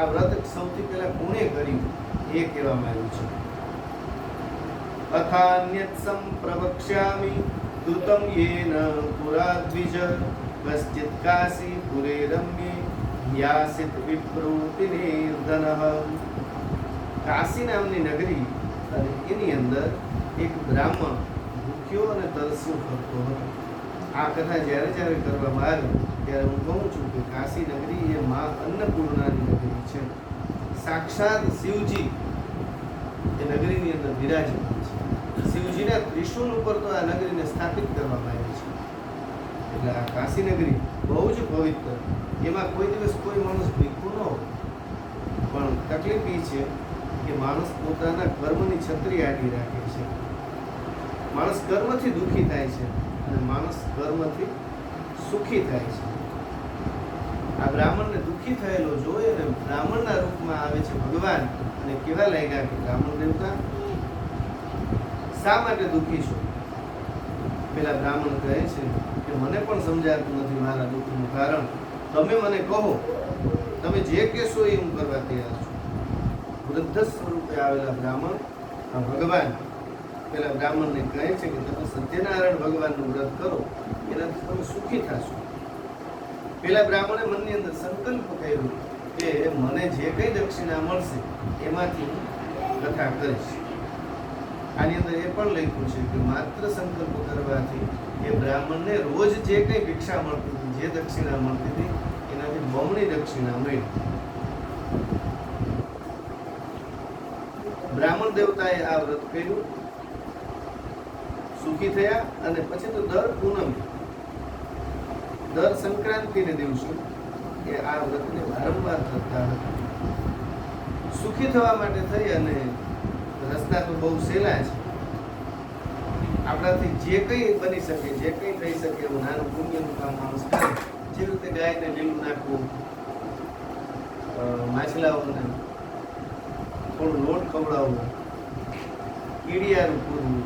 આ વ્રત સૌથી પહેલા કોણે કર્યું? એ કહેવામાં આવ્યું છે. અથાન્યત સંપ્રવક્ષ્યામિ કૃતમ યેન પુરા દ્વિજ કશ્ચિત કાશી પુરે રમ્યે યાસિત વિપ્રોતિ નિર્ધનઃ. કાશી નામની નગરી અને એની અંદર એક બ્રાહ્મણ ભૂખ્યો અને તરસ્યો ફરતો હતો. આ કથા જ્યારે જ્યારે કરવામાં આવે, ત્યારે હું કહું છું કે કાશી નગરી એ મા અન્નપૂર્ણાની નગરી છે. સાક્ષાત શિવજી એ નગરીની અંદર બિરાજમાન છે. શિવજીના ત્રિશુલ ઉપર તો આ નગરીને સ્થાપિત કરવામાં આવી છે. એટલે આ કાશી નગરી બહુ જ પવિત્ર, એમાં કોઈ દિવસ કોઈ માણસ ભીખું ન હોય. પણ તકલીફ એ છે કે માણસ પોતાના કર્મની છત્રી આડી રાખે છે. માણસ કર્મથી દુઃખી થાય છે અને માણસ કર્મથી સુખી થાય છે. આ બ્રાહ્મણને દુઃખી થયેલો જોઈ અને બ્રાહ્મણના રૂપમાં આવે છે ભગવાન અને કેવા લાગ્યા કે બ્રાહ્મણ દેવતા, શા માટે દુઃખી છો? પેલા બ્રાહ્મણ કહે છે કે મને પણ સમજાતું નથી મારા દુઃખનું કારણ. તમે મને કહો, તમે જે કહેશો એ હું કરવા તૈયાર છું. વૃદ્ધ સ્વરૂપે આવેલા બ્રાહ્મણ ભગવાન પેલા બ્રાહ્મણને કહે છે કે તમે સત્યનારાયણ ભગવાનનું વ્રત કરો, એનાથી તમે સુખી થશો. પેલા બ્રાહ્મણે મનની અંદર સંકલ્પ કર્યો કે મને જે કઈ દક્ષિણા મળશે, એમાંથી હું કથા કરીશ. આની અંદર એ પણ લખ્યું છે કે માત્ર સંકલ્પ કરવાથી એ બ્રાહ્મણને રોજ જે કઈ ભિક્ષા મળતી હતી, જે દક્ષિણા મળતી હતી, એનાથી બમણી દક્ષિણા મળી. બ્રાહ્મણ દેવતાએ આ વ્રત કર્યું. સુખી થયા અને પછી તો દર પૂનમ, દર સંક્રાંતિને દિવસે એ આ વ્રતને વારંવાર કરતા હતા. સુખી થવા માટે થઈ અને રસ્તા તો બહુ સહેલા છે. આપણાથી જે કંઈ બની શકે, જે કંઈ થઈ શકે એવું નાનું પુણ્યનું કામ માણસ કરે, જે રીતે ગાયને લીલું નાખવું માછલાઓને થોડું લોટ ખવડાવવું કીડિયારું પૂરવું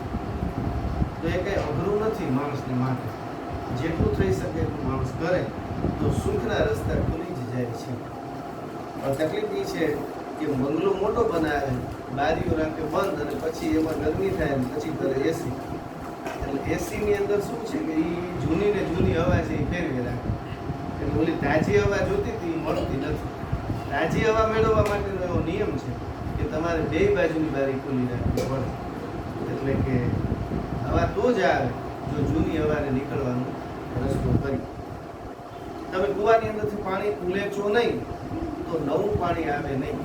તો એ કંઈ અઘરું નથી માણસને માટે. જેટલું થઈ શકે એટલું માણસ કરે, તો સુખના રસ્તા ખુલી જ જાય છે. તકલીફ એ છે કે બંગલો મોટો બનાવે, બારીઓ રાખે બંધ અને પછી એમાં ગરમી થાય અને પછી કરે એસી એટલે એસીની અંદર શું છે કે એ જૂની ને જૂની હવા છે એ ફેરવી રાખે. એટલે ઓલી તાજી હવા જોતી હતી મળતી નથી. તાજી હવા મેળવવા માટેનો એવો નિયમ છે કે તમારે બે બાજુની બારી ખુલ્લી રાખવી પડે. એટલે કે હવા તો જ આવે જો જૂની હવાને નીકળવાનો રસ્તો કરી. તમે કૂવાની અંદરથી પાણી ઉલેચો નહીં, તો નવું પાણી આવે નહીં.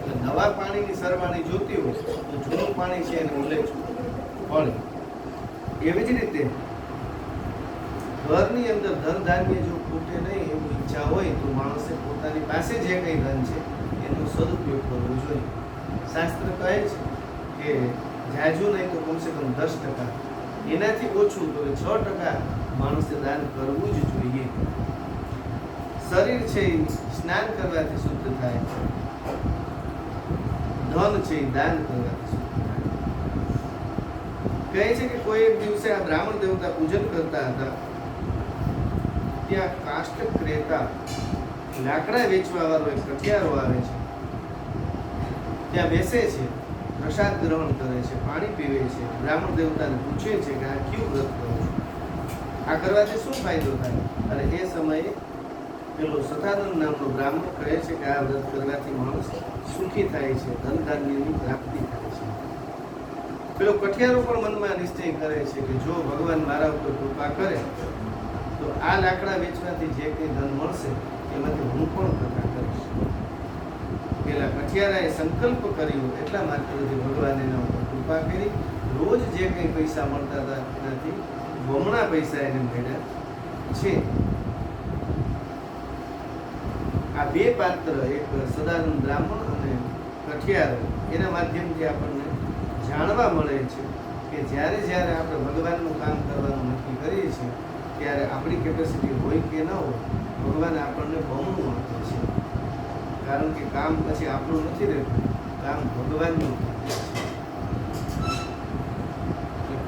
એટલે નવા પાણીની સરવાણી જોતી હોય તો જૂનું પાણી છે એને ઉલેચવું પણ એવી જ રીતે ઘરની અંદર ધન ધાન્ય જો ખૂટે નહીં એવું ઈચ્છા હોય તો માણસે પોતાની પાસે જે કંઈ ધન છે, એનો સદુપયોગ કરવો જોઈએ. શાસ્ત્ર કહે છે કે જાજુ નહીં તો કમસે કમ દસ ટકા. એનાથી ઓછું તો છ ટકા માણસે દાન કરવું જ જોઈએ. શરીર છે સ્નાન કરવાથી શુદ્ધ થાય. ધન છે દાન કરવાથી કહે છે કે કોઈ એક દિવસે આ બ્રાહ્મણ દેવતા પૂજન કરતા હતા. ત્યાં કાષ્ટ ક્રેતા લાકડા વેચવા વાળો એક કટિયારો આવે છે. ત્યાં બેસે છે. પ્રસાદ ગ્રહણ કરે છે, પાણી પીવે છે. બ્રાહ્મણ દેવતાને પૂછે છે કે આ કયું વ્રત કરો છો? આ કરવાથી શું ફાયદો થાય? અને એ સમયે પેલો સતાનંદ નામનો બ્રાહ્મણ કહે છે કે આ વ્રત કરવાથી માણસ સુખી થાય છે ધન ધાન્યની પ્રાપ્તિ થાય છે. પેલો કઠિયારો પણ મનમાં નિશ્ચય કરે છે કે જો ભગવાન મારા ઉપર કૃપા કરે, તો આ લાકડા વેચવાથી જે કંઈ ધન મળશે, એમાંથી હું પણ કથા કરીશ. પેલા કઠિયારાએ સંકલ્પ કર્યો એટલા ભગવાન એના ઉપર કૃપા કરી. રોજ જે કંઈ પૈસા મળતા હતા એનાથી બમણા પૈસા એને મળ્યા છે. આ બે પાત્ર, એક સદાનંદ બ્રાહ્મણ અને કઠિયાર, એના માધ્યમથી આપણને જાણવા મળે છે કે જ્યારે જ્યારે આપણે ભગવાનનું કામ કરવાનું નક્કી કરીએ છીએ, ત્યારે આપણી કેપેસિટી હોય કે ન હોય, ભગવાન આપણને બમણું કારણ કે કામ પછી આપણું નથી રહેતું. કામ ભગવાનનું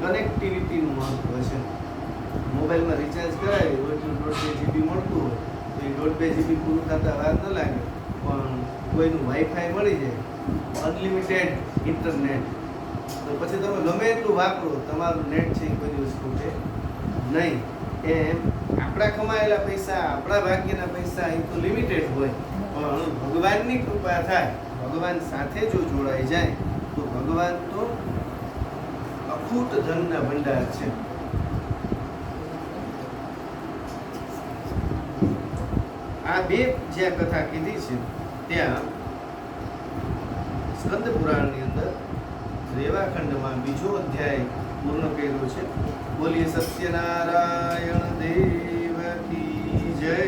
કનેક્ટિવિટીનું મહત્વ છે. મોબાઈલમાં રિચાર્જ કરાય એટલું દોઢ બે જીબી મળતું હોય, તો એ દોઢ બે જીબી પૂરું થતા વાર ન લાગે. પણ કોઈનું વાઈફાઈ મળી જાય અનલિમિટેડ ઇન્ટરનેટ તો પછી તમે ગમે એટલું વાપરો, તમારું નેટ છે એ કોઈ દિવસ ખૂટે નહીં. એમ આપણા કમાયેલા પૈસા, આપણા ભાગ્યના પૈસા એ તો લિમિટેડ હોય. પણ ભગવાનની કૃપા થાય, ભગવાન સાથે જો જોડાઈ જાય, તો ભગવાન તો અખૂટ ધનના ભંડાર છે. આ બે જ્યાં કથા કીધી છે, ત્યાં સ્કંદ પુરાણની અંદર રેવાખંડમાં બીજો અધ્યાય પૂર્ણ કર્યો છે. બોલીએ, સત્યનારાયણ દેવ જય.